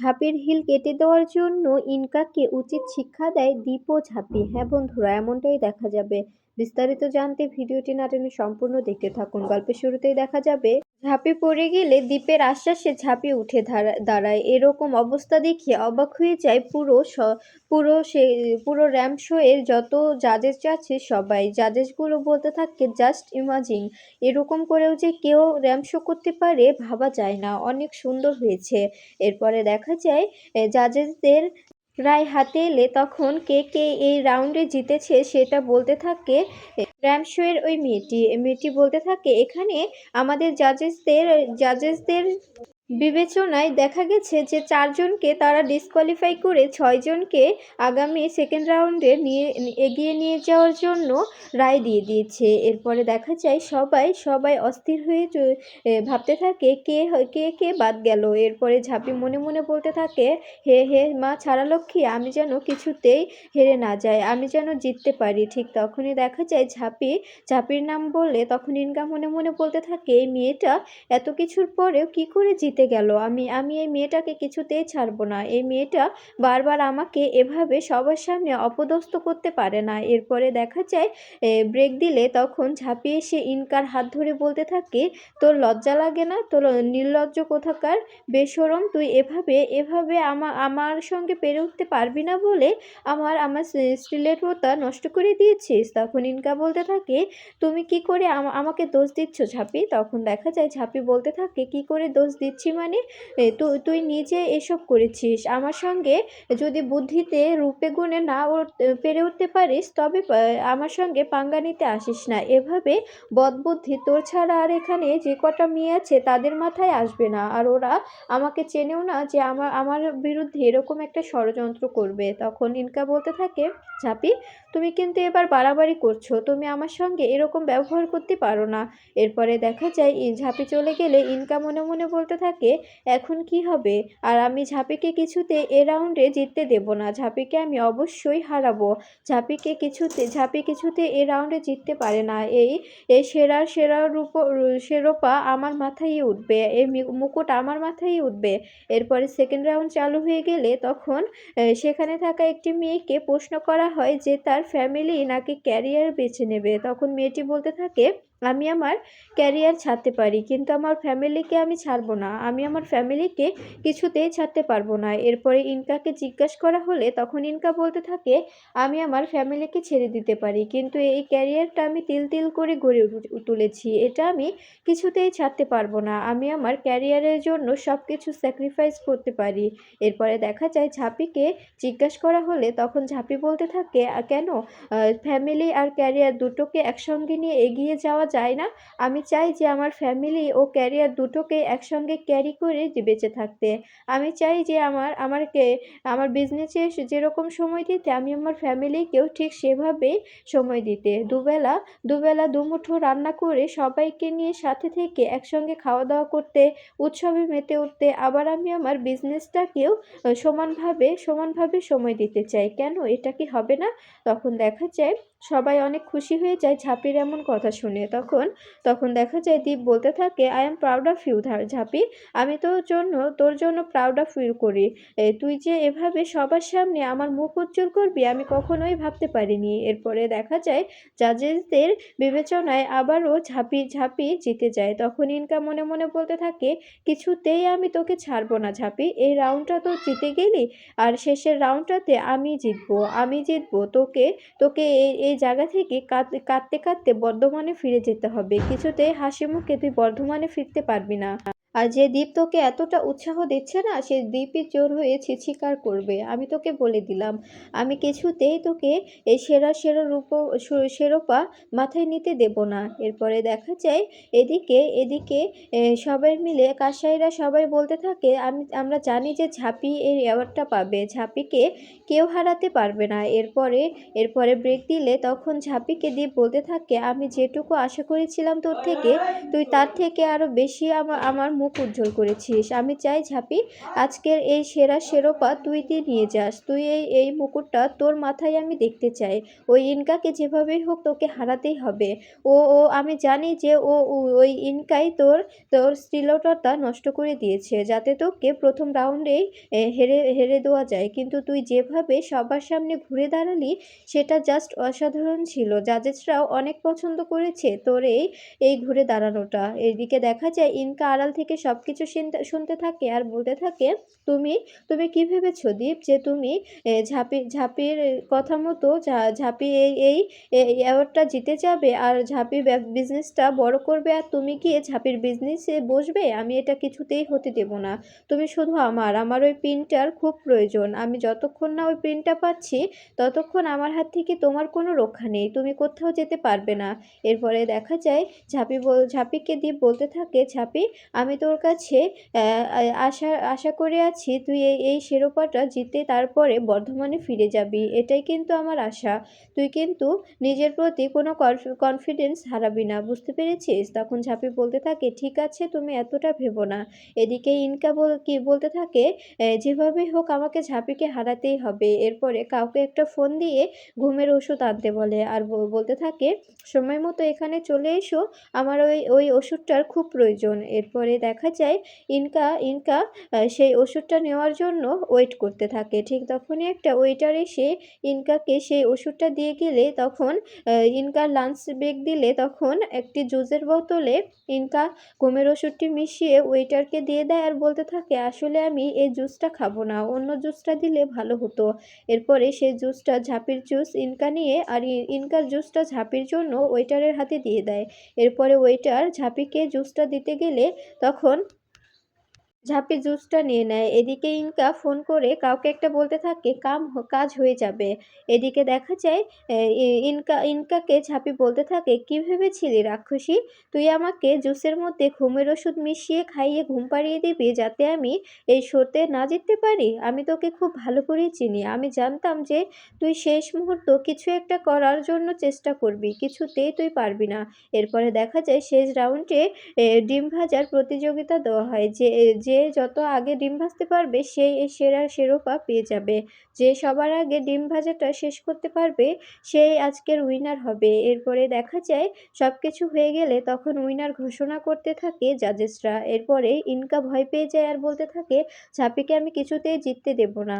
ঝাঁপির hill কেটে দেওয়ার জন্য ইনকাকে উচিত শিক্ষা দেয় দীপ ও ঝাঁপি। হ্যাঁ বন্ধুরা, এমনটাই দেখা যাবে। বিস্তারিত জানতে ভিডিওটি না টেনে সম্পূর্ণ দেখতে থাকুন। গল্পের শুরুতেই দেখা যাবে ঝাঁপি পড়ে গেলে দ্বীপের আশ্বাসে ঝাঁপি উঠে দাঁড়ায়। এরকম অবস্থা দেখিয়ে অবাক হয়ে যায় পুরো স- পুরো সে, পুরো র্যাম্প শো এর যত জাজেস আছে সবাই। জাজেসগুলো বলতে থাকে, জাস্ট ইমাজিং এরকম করেও যে কেউ র্যাম্প শো করতে পারে ভাবা যায় না। অনেক সুন্দর হয়েছে। এরপরে দেখা যায় জাজেসদের রায় হাতে এলে তখন কে কে এই রাউন্ডে জিতেছে সেটা বলতে থাকে র্যামশোয়ের ওই মেয়েটি। মেয়েটি বলতে থাকে, এখানে আমাদের জাজেসদের জাজেসদের বিবেচনায় দেখা গেছে যে চারজনকে তারা ডিসকোয়ালিফাই করে ছয়জনকে আগামী সেকেন্ড রাউন্ডে নিয়ে, এগিয়ে নিয়ে যাওয়ার জন্য রায় দিয়ে দিয়েছে। এরপরে দেখা যায় সবাই সবাই অস্থির হয়ে ভাবতে থাকে কে কে কে বাদ গেল। এরপরে ঝাঁপি মনে মনে বলতে থাকে, হে হে, মা ছাড়া লক্ষ্মী, আমি যেন কিছুতেই হেরে না যাই, আমি যেন জিততে পারি। ঠিক তখনই দেখা যায় ঝাঁপি, ঝাঁপির নাম বললে তখন ইনকা মনে মনে বলতে থাকে, এই মেয়েটা এত কিছুর পরেও কি করে জিতে গেল। আমি আমি এই মেয়েটাকে কিছুতেই ছাড়বো না। এই মেয়েটা বারবার আমাকে এভাবে সবার সামনে অপদস্থ করতে পারে না। এরপরে দেখা যায় ব্রেক দিলে তখন ঝাঁপিয়ে সে ইনকার হাত ধরে বলতে থাকে, তোর লজ্জা লাগে না? তোর নির্লজ্জ কোথাকার? বেসরম তুই এভাবে এভাবে আমা, আমার সঙ্গে পেরে উঠতে পারবি না বলে আমার আমার স্টিলের শ্লীলতা নষ্ট করে দিয়েছিস? তখন ইনকা বলতে থাকে, তুমি কি করে আমাকে দোষ দিচ্ছ ঝাঁপি? তখন দেখা যায়, ঝাঁপি বলতে থাকে, কি করে দোষ দিচ্ছি মানে? এ, তু- তুই নিজে এসব করেছিস। আমার সঙ্গে যদি বুদ্ধিতে রূপে গুণে না পেরে উঠতে পারিস তবে আমার সঙ্গে পাঙ্গা নিতে আসিস না। এভাবে বদবুদ্ধি তোর ছাড়া আর এখানে যে কটা মেয়ে আছে তাদের মাথায় আসবে না। আর ওরা আমাকে চেনেও না যে আমার আমার বিরুদ্ধে এরকম একটা ষড়যন্ত্র করবে। তখন ইনকা বলতে থাকে ঝাঁপি তুমি কিন্তু এবার বাড়াবাড়ি করছ। তুমি আমার সঙ্গে এরকম ব্যবহার করতে পারো না। এরপরে দেখা যায় ঝাঁপি চলে গেলে ইনকা মনে মনে বলতে থাকে এখন কি হবে? আর আমি ঝাঁপিকে কিছুতে এ রাউন্ডে জিততে দেব না। ঝাঁপিকে আমি অবশ্যই হারাবো। ঝাঁপিকে কিছুতে, ঝাঁপি কিছুতে এ রাউন্ডে জিততে পারে না। এই এই সেরার সেরার রূপ, শেরোপা আমার মাথায় উঠবে। এই মুকুট আমার মাথায় উঠবে। এরপরে সেকেন্ড রাউন্ড চালু হয়ে গেলে তখন সেখানে থাকা একটি মেয়েকে প্রশ্ন করা হয় যে তার ফ্যামিলি নাকি ক্যারিয়ার বেছে নেবে। তখন মেয়েটি বলতে থাকে আমি আমার ক্যারিয়ার ছাড়তে পারি, কিন্তু আমার ফ্যামিলিকে আমি ছাড়বো না। আমি আমার ফ্যামিলিকে কিছুতেই ছাড়তে পারব না। এরপরে ইনকাকে জিজ্ঞাসা করা হলে তখন ইনকা বলতে থাকে, আমি আমার ফ্যামিলিকে ছেড়ে দিতে পারি। কিন্তু এই ক্যারিয়ারটা আমি তিল তিল করে গড়ে তুলেছি। এটা আমি কিছুতেই ছাড়তে পারব না। আমি আমার ক্যারিয়ারের জন্য সব কিছু স্যাক্রিফাইস করতে পারি। এরপরে দেখা যায় ঝাঁপিকে জিজ্ঞাসা করা হলে তখন ঝাঁপি বলতে থাকে, কেন? ফ্যামিলি আর ক্যারিয়ার দুটোকে একসঙ্গে নিয়ে এগিয়ে যাওয়া যায় না। আমি চাই যে আমার ফ্যামিলি ও ক্যারিয়ার দুটোকে একসঙ্গে ক্যারি করে বেঁচে থাকতে। আমি চাই যে আমার, আমারকে, আমার বিজনেসে যেরকম সময় দিতে, আমি আমার ফ্যামিলিকেও ঠিক সেভাবেই সময় দিতে। দুবেলা দুবেলা দুমুঠো রান্না করে সবাইকে নিয়ে সাথে থেকে একসঙ্গে খাওয়া দাওয়া করতে, উৎসবে মেতে উঠতে, আবার আমি আমার বিজনেসটাকেও সমানভাবে সমানভাবে সময় দিতে চাই। কেন? এটা কি হবে না? তখন দেখা যায় সবাই অনেক খুশি হয়ে যায় ঝাঁপির এমন কথা শুনে। তখন তখন দেখা যায় দীপ বলতে থাকে I am proud of you ঝাঁপি, আমি তোর জন্য তোর জন্য প্রাউড অফ ফিল করি। তুই যে এভাবে সবার সামনে আমার মুখ উজ্জ্বল করবি, আমি কখনোই ভাবতে পারিনি। এরপরে দেখা যায় জাজেসদের বিবেচনায় আবারও ঝাঁপি ঝাঁপি জিতে যায়। তখন ইনকা মনে মনে বলতে থাকে, কিছুতেই আমি তোকে ছাড়বো না, ঝাঁপি। এই রাউন্ডটা তো জিতে গেলি, আর শেষের রাউন্ডটাতে আমি জিতবো আমি জিতবো। তোকে তোকে এই এই জায়গা থেকে কাঁদতে কাঁদতে বর্ধমানে ফিরে যেতে হবে। কিছুতেই হাসি মুখে তুই বর্ধমানে ফিরতে পারবি না। আর যে দ্বীপ তোকে এতটা উৎসাহ দিচ্ছে না, সে দ্বীপই জোর হয়ে ছিছিকার করবে। আমি তোকে বলে দিলাম। আমি কিছুতেই তোকে এই সেরা সেরা রূপ, সু- শিরোপা মাথায় নিতে দেব না। এরপরে দেখা যায় এদিকে এদিকে সবাই মিলে কাসাইরা সবাই বলতে থাকে, আমি, আমরা জানি যে ঝাঁপি এই অ্যাওয়ার্ডটা পাবে। ঝাঁপিকে কেউ হারাতে পারবে না। এরপরে এরপরে ব্রেক দিলে তখন ঝাঁপিকে দিয়ে বলতে থাকে, আমি যেটুকু আশা করেছিলাম তোর থেকে, তুই তার থেকে আরও বেশি আমার আমার মুখ উজ্জ্বল করেছিস। আমি চাই ঝাঁপি, আজকের এই সেরা শিরোপা তুই দিয়ে নিয়ে যাস। তুই এই এই মুকুটটা তোর মাথায় আমি দেখতে চাই। ওই ইনকাকে যেভাবেই হোক তোকে হারাতেই হবে। ও ও, আমি জানি যে ও ওই ইনকাই তোর তোর স্ত্রীলতাটা নষ্ট করে দিয়েছে, যাতে তোকে প্রথম রাউন্ডেই হেরে হেরে দেওয়া যায়। কিন্তু তুই যেভাবে সবার সামনে ঘুরে দাঁড়ালি, সেটা জাস্ট অসাধারণ ছিল। জাজেসরাও অনেক পছন্দ করেছে তোর এই এই ঘুরে দাঁড়ানোটা। এদিকে দেখা যায় ইনকা আড়াল থেকে সব কিছু শুনতে থাকে আর বলতে থাকে, তুমি তুমি কি ভেবেছো দীপ যে তুমি ঝাঁপি ঝাঁপির কথা মতো ঝাঁপি এই এই অ্যাওয়ার্ডটা জিতে যাবে আর ঝাঁপি বিজনেসটা বড় করবে আর তুমি গিয়ে ঝাঁপির বিজনেসে বসবে? আমি এটা কিছুতেই হতে দেব না। তুমি শুধু আমার আমার ওই প্রিন্টটার খুব প্রয়োজন। আমি যতক্ষণ না ওই প্রিন্টটা পাচ্ছি, ততক্ষণ আমার হাত থেকে তোমার কোনো রক্ষা নেই। তুমি কোথাও যেতে পারবে না। এরপরে দেখা যায় ঝাঁপি ঝাঁপিকে দিয়ে বলতে থাকে, ঝাঁপি, আমি তোর কাছে আশা আশা করে আছি তুই এই এই শিরোপাটা জিতে তারপরে বর্ধমানে ফিরে যাবি। এটাই কিন্তু আমার আশা। তুই কিন্তু নিজের প্রতি কোনো কনফিডেন্স হারাবি না। বুঝতে পেরেছিস? তখন ঝাঁপি বলতে থাকে ঠিক আছে তুমি এতটা ভেবো না। এদিকে ইনকা বল কি বলতে থাকে "এ, যেভাবেই হোক আমাকে ঝাঁপিকে হারাতেই হবে। এরপরে কাউকে একটা ফোন দিয়ে ঘুমের ওষুধ আনতে বলে আর বলতে থাকে সময় মতো এখানে চলে এসো। আমার ওই ওই ওষুধটার খুব প্রয়োজন। এরপরে দেখা যায় ইনকা ইনকা সেই ওষুধটা নেওয়ার জন্য ওয়েট করতে থাকে। ঠিক তখনই একটা ওয়েটার এসে ইনকাকে সেই ওষুধটা দিয়ে গেলে তখন ইনকার লাঞ্চ ব্রেক দিলে তখন একটি জুসের বোতলে ইনকা ঘুমের ওষুধটি মিশিয়ে ওয়েটারকে দিয়ে দেয় আর বলতে থাকে, আসলে আমি এই জুসটা খাব না, অন্য জুসটা দিলে ভালো হতো। এরপরে সেই জুসটা, ঝাঁপির জুস ইনকা নিয়ে আর ইনকার জুসটা ঝাঁপির জন্য ওয়েটারের হাতে দিয়ে দেয়। এরপরে ওয়েটার ঝাঁপিকে জুসটা দিতে গেলে তখন তখন ঝাঁপি জুসটা নিয়ে নেয়। এদিকে ইনকা ফোন করে কাউকে একটা বলতে থাকে, কাম কাজ হয়ে যাবে। এদিকে দেখা যায় ইনকা, ইনকাকে ঝাঁপি বলতে থাকে, কি ভেবেছিলি রাক্ষসী? তুই আমাকে জুসের মধ্যে ঘুমের ওষুধ মিশিয়ে খাইয়ে ঘুম পাড়িয়ে দিবি যাতে আমি এই শোতে না জিততে পারি? আমি তোকে খুব ভালো করেই চিনি। আমি জানতাম যে তুই শেষ মুহূর্ত কিছু একটা করার জন্য চেষ্টা করবি, কিছুতেই তুই পারবি না। এরপরে দেখা যায়, শেষ রাউন্ডে ডিম ভাজার প্রতিযোগিতা দেওয়া হয়, যে যে যে যত আগে ডিম ভাজতে পারবে, সেই এই সেরা শিরোপা পেয়ে যাবে। যে সবার আগে ডিম ভাজাটা শেষ করতে পারবে, সেই আজকের উইনার হবে। এরপরে দেখা যায় সব কিছু হয়ে গেলে তখন উইনার ঘোষণা করতে থাকে জাজেসরা এরপরে ইনকা ভয় পেয়ে যায় আর বলতে থাকে, ঝাঁপিকে আমি কিছুতেই জিততে দেব না।